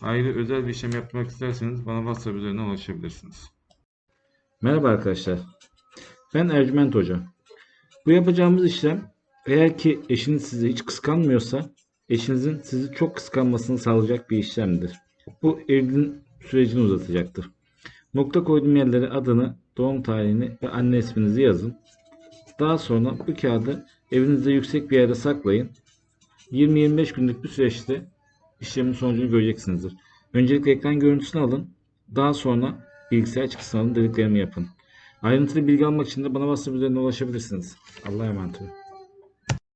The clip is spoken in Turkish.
Ayrı özel bir işlem yapmak isterseniz bana WhatsApp üzerinden ulaşabilirsiniz. Merhaba arkadaşlar. Ben Ercüment Hoca. Bu yapacağımız işlem eğer ki eşiniz sizi hiç kıskanmıyorsa eşinizin sizi çok kıskanmasını sağlayacak bir işlemdir. Bu evliliğin sürecini uzatacaktır. Nokta koyduğum yerlere adını, doğum tarihini ve anne isminizi yazın. Daha sonra bu kağıdı evinizde yüksek bir yerde saklayın. 20-25 günlük bir süreçte işlemin sonucunu göreceksinizdir. Öncelikle ekran görüntüsünü alın. Daha sonra bilgisayar çıktısını alın dediklerimi yapın. Ayrıntılı bilgi almak için de bana WhatsApp üzerinden ulaşabilirsiniz. Allah'a emanet olun.